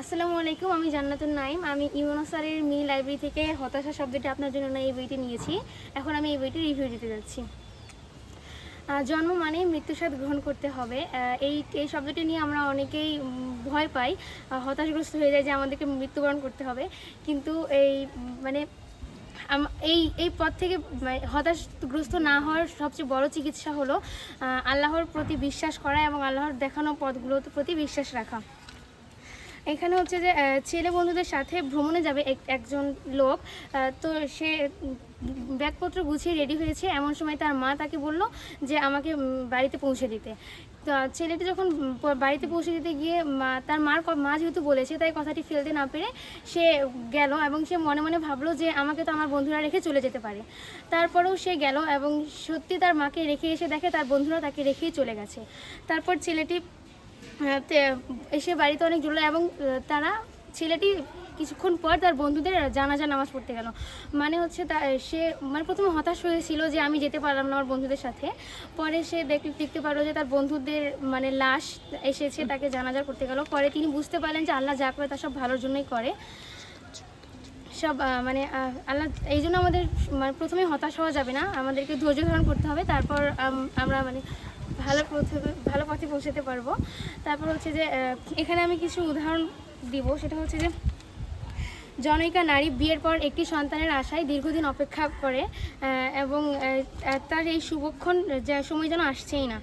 আসসালামু আলাইকুম, আমি জান্নাতুন নাইম আমি ইউনোসারের মি লাইব্রেরি থেকে হতাশা শব্দটি আপনার জন্য না এই বইটি নিয়েছি। এখন আমি এই বইটি রিভিউ দিতে যাচ্ছি। জন্ম মানে মৃত্যুর সাথে গ্রহণ করতে হবে। এই এই শব্দটি নিয়ে আমরা অনেকেই ভয় পাই হতাশগ্রস্ত হয়ে যায় যে আমাদেরকে মৃত্যুবরণ করতে হবে। কিন্তু এই মানে এই এই পথ থেকে মানে হতাশগ্রস্ত না হওয়ার সবচেয়ে বড় চিকিৎসা হলো আল্লাহর প্রতি বিশ্বাস করা এবং আল্লাহর দেখানো পথগুলোর প্রতি বিশ্বাস রাখা। এখানে হচ্ছে যে ছেলে বন্ধুদের সাথে ভ্রমণে যাবে এক- একজন লোক। তো সে ব্যাগপত্র গুছিয়ে রেডি হয়েছে। এমন সময় তার মা তাকে বলল যে, আমাকে বাড়িতে পৌঁছে দিতে। তো ছেলেটি যখন বাড়িতে পৌঁছে দিতে গিয়ে মা, তার মার মা যেহেতু বলেছে, তাই কথাটি ফেলতে না পেরে সে গেল এবং সে মনে মনে ভাবলো যে, আমাকে তো আমার বন্ধুরা রেখে চলে যেতে পারে। তারপরেও সে গেল এবং সত্যি তার মাকে রেখে এসে দেখে তার বন্ধুরা তাকে রেখেই চলে গেছে। তারপর ছেলেটি এসে বাড়িতে অনেক জুড়লো এবং তারা ছেলেটি কিছুক্ষণ পর তার বন্ধুদের জানাজা নামাজ পড়তে গেল। মানে হচ্ছে তা, সে মানে প্রথমে হতাশ হয়েছিল যে আমি যেতে পারলাম না আমার বন্ধুদের সাথে। পরে সে দেখ, দেখতে পারল যে তার বন্ধুদের মানে লাশ এসেছে, তাকে জানাজা করতে গেল। পরে তিনি বুঝতে পারলেন যে আল্লাহ যা করে তা সব ভালোর জন্যই করে। সব মানে আল্লাহ, এই জন্য আমাদের মানে প্রথমে হতাশ হওয়া যাবে না। আমাদেরকে ধৈর্য ধারণ করতে হবে। তারপর আমরা মানে ভালো পথে ভালো পথে পৌঁছাতে পারব। তারপর হচ্ছে যে এখানে আমি কিছু উদাহরণ দিব। সেটা হচ্ছে যে জনৈকা নারী বিয়ের পর একটি সন্তানের আশায় দীর্ঘদিন অপেক্ষা করে এবং তার এই শুভক্ষণ যা সময় যেন আসছেই না।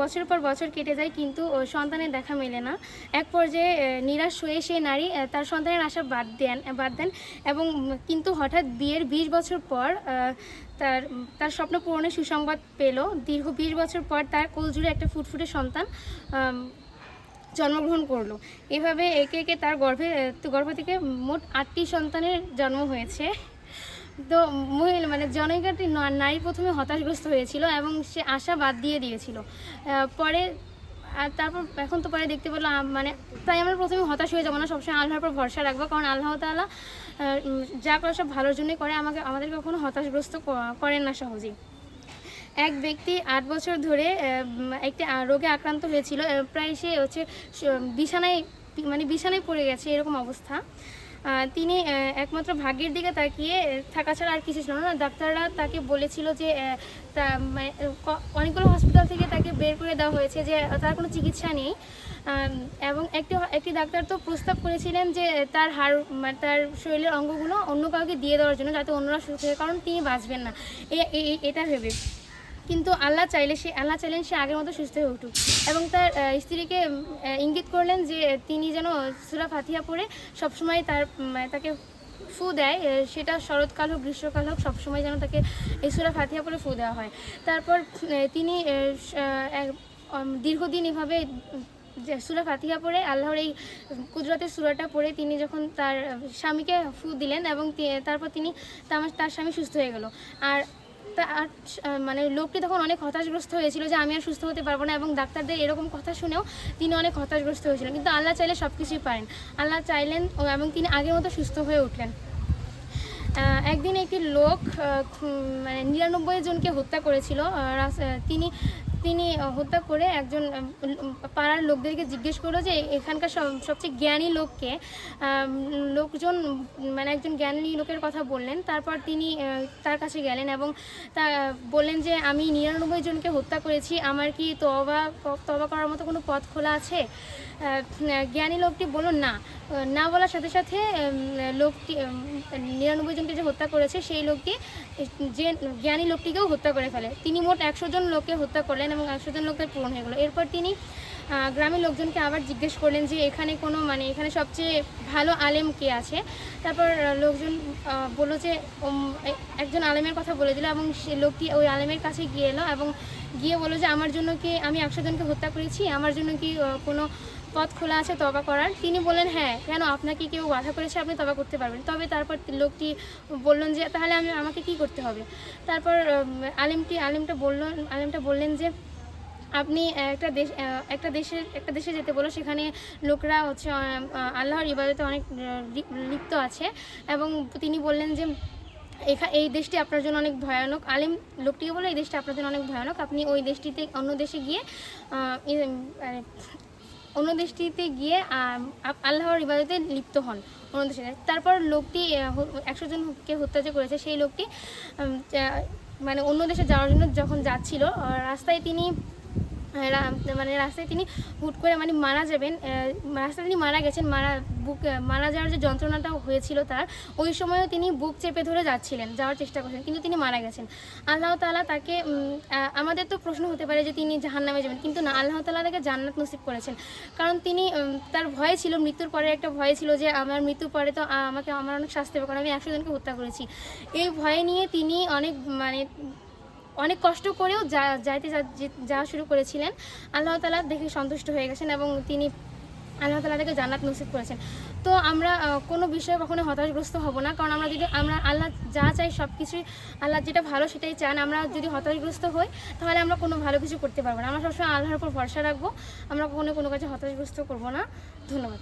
বছর পর বছর কেটে যায় কিন্তু সন্তানের দেখা মেলে না। এক পর্যায়ে নিরাশ হয়ে সেই নারী তার সন্তানের আশা বাদ দেন বাদ দেন এবং কিন্তু হঠাৎ বিয়ের বিশ বছর পর তার তার স্বপ্ন পূরণের সুসংবাদ পেল। দীর্ঘ বিশ বছর পর তার কোলজুড়ে একটা ফুটফুটে সন্তান জন্মগ্রহণ করল। এভাবে একে একে তার গর্ভে গর্ভ থেকে মোট আটটি সন্তানের জন্ম হয়েছে। তো মহিলা মানে জনৈকাটি নারী প্রথমে হতাশগ্রস্ত হয়েছিল এবং সে আশা বাদ দিয়ে দিয়েছিল। পরে আর তারপর এখন তো পরে দেখতে আম- মানে তাই আমরা প্রথমে হতাশ হয়ে যাব না সবসময় আল্লাহর পর ভরসা রাখব। কারণ আল্লাহ উম, যা করে সব ভালোর জন্যই করে আমাকে আমাদেরকে কখনো হতাশগ্রস্ত করেন না সহজেই। এক ব্যক্তি আট বছর ধরে একটি রোগে আক্রান্ত হয়েছিল। প্রায় সে হচ্ছে বিছানায় মানে বিছানায় পড়ে গেছে এরকম অবস্থা। তিনি একমাত্র ভাগ্যের দিকে তাকিয়ে থাকা ছাড়া আর কিছু ছিল না। ডাক্তাররা তাকে বলেছিল যে মানে, অনেকগুলো হসপিটাল থেকে তাকে বের করে দেওয়া হয়েছে যে তার কোনো চিকিৎসা নেই। এবং একটি একটি ডাক্তার তো প্রস্তাব করেছিলেন যে তার হাড় তার শরীরের অঙ্গগুলো অন্য কাউকে দিয়ে দেওয়ার জন্য যাতে অন্যরা সুস্থ হয় কারণ তিনি বাঁচবেন না। এটা ভেবে কিন্তু আল্লাহ চাইলে সে আল্লাহ চাইলেন সে আগের মতো সুস্থ হয়ে উঠুক। এবং তার স্ত্রীকে ইঙ্গিত করলেন যে তিনি যেন সুরা ফাতিহা পড়ে সবসময় তার তাকে ফু দেয় সেটা শরৎকাল হোক, গ্রীষ্মকাল হোক, সবসময় যেন তাকে এই সুরা ফাতিহা পড়ে ফু দেওয়া হয়। তারপর তিনি দীর্ঘদিন এভাবে যে সুরা ফাতিহা পড়ে, আল্লাহর এই কুদরতের সুরাটা পড়ে তিনি যখন তার স্বামীকে ফু দিলেন এবং তারপর তিনি তার স্বামী সুস্থ হয়ে গেল। আর তা আর মানে লোকটি তখন অনেক হতাশগ্রস্ত হয়েছিল যে আমি আর সুস্থ হতে পারব না এবং ডাক্তারদের এরকম কথা শুনেও তিনি অনেক হতাশগ্রস্ত হয়েছিলেন। কিন্তু আল্লাহ চাইলে সব কিছুই পারেন। আল্লাহ চাইলেন এবং তিনি আগের মতো সুস্থ হয়ে উঠলেন। একদিন একটি লোক মানে নিরানব্বই জনকে হত্যা করেছিল। তিনি তিনি হত্যা করে একজন পাড়ার লোকদেরকে জিজ্ঞেস করল যে এখানকার সব- সবচেয়ে জ্ঞানী লোককে লোকজন মানে একজন জ্ঞানী লোকের কথা বললেন। তারপর তিনি তার কাছে গেলেন এবং তা, বললেন যে আমি নিরানব্বই জনকে হত্যা করেছি। আমার কি তবা তবা করার মতো কোনো পথ খোলা আছে? জ্ঞানী লোকটি বলল, না। না বলার সাথে সাথে লোকটি নিরানব্বই জনকে যে হত্যা করেছে, সেই লোকটি যে জ্ঞানী লোকটিকেও হত্যা করে ফেলে। তিনি মোট একশো জন লোককে হত্যা করলেন এবং একশো জন লোকের পূরণ হয়ে গেলো। এরপর তিনি গ্রামের লোকজনকে আবার জিজ্ঞেস করলেন যে এখানে কোনো মানে এখানে সবচেয়ে ভালো আলেম কে আছে? তারপর লোকজন বলল যে একজন আলেমের কথা বলে দিল এবং সে লোকটি ওই আলেমের কাছে গিয়ে এলো এবং গিয়ে বলল যে, আমার জন্য কি আমি একশো জনকে হত্যা করেছি? আমার জন্য কি কোনো পথ খোলা আছে তবা করার। তিনি বললেন হ্যাঁ কেন আপনাকে কেউ বাধা করেছে আপনি তবা করতে পারবেন? তবে তারপর লোকটি বললেন যে তাহলে আমি আমাকে কি করতে হবে? তারপর আলিমটি আলিমটা বললেন আলিমটা বললেন যে আপনি একটা দেশ একটা দেশের একটা দেশে যেতে বলো সেখানে লোকরা হচ্ছে আল্লাহর ইবাদতে অনেক লিপ্ত আছে। এবং তিনি বললেন যে এখা এই দেশটি আপনার জন্য অনেক ভয়ানক। আলিম লোকটিকে বলে এই দেশটি আপনার জন্য অনেক ভয়ানক। আপনি ওই দেশটিতে অন্য দেশে গিয়ে আহ, অন্য দেশটিতে গিয়ে আল্লাহর ইবাদতে লিপ্ত হন অন্য দেশে। তারপর লোকটি একশো জনকে হত্যা করেছে, সেই লোকটি মানে অন্য দেশে যাওয়ার জন্য যখন যাচ্ছিল রাস্তায় তিনি মানে রাস্তায় তিনি হুট করে মানে মারা যাবেন রাস্তায় তিনি মারা গেছেন, মারা, বুক মারা যাওয়ার যে যন্ত্রণাটা হয়েছিল তার, ওই সময়ও তিনি বুক চেপে ধরে যাচ্ছিলেন, যাওয়ার চেষ্টা করছেন কিন্তু তিনি মারা গেছেন। আল্লাহ তাআলা তাকে আমাদের তো প্রশ্ন হতে পারে যে তিনি জাহান নামে যাবেন, কিন্তু না, আল্লাহ তাআলা তাকে জান্নাত নসিব করেছেন। কারণ তিনি তার ভয় ছিল, মৃত্যুর পরে একটা ভয় ছিল যে আমার মৃত্যুর পরে তো আমাকে, আমার অনেক শাস্তি হবে, কারণ আমি একশো জনকে হত্যা করেছি। এই ভয় নিয়ে তিনি অনেক মানে অনেক কষ্ট করেও যা, যাইতে যাওয়া শুরু করেছিলেন। আল্লাহ তালা দেখে সন্তুষ্ট হয়ে গেছেন এবং তিনি আল্লাহ তালা তাকে জান্নাত নসিব করেছেন। তো আমরা কোনো বিষয়ে কখনো হতাশগ্রস্ত হব না, কারণ আমরা যদি, আমরা আল্লাহ যা চাই সব কিছুই আল্লাহ যেটা ভালো সেটাই চান, আমরা যদি হতাশগ্রস্ত হই, তাহলে আমরা কোনো ভালো কিছু করতে পারব না। আমরা সবসময় আল্লাহর উপর ভরসা রাখব, আমরা কখনো কোনো কাজে হতাশগ্রস্ত করব না। ধন্যবাদ।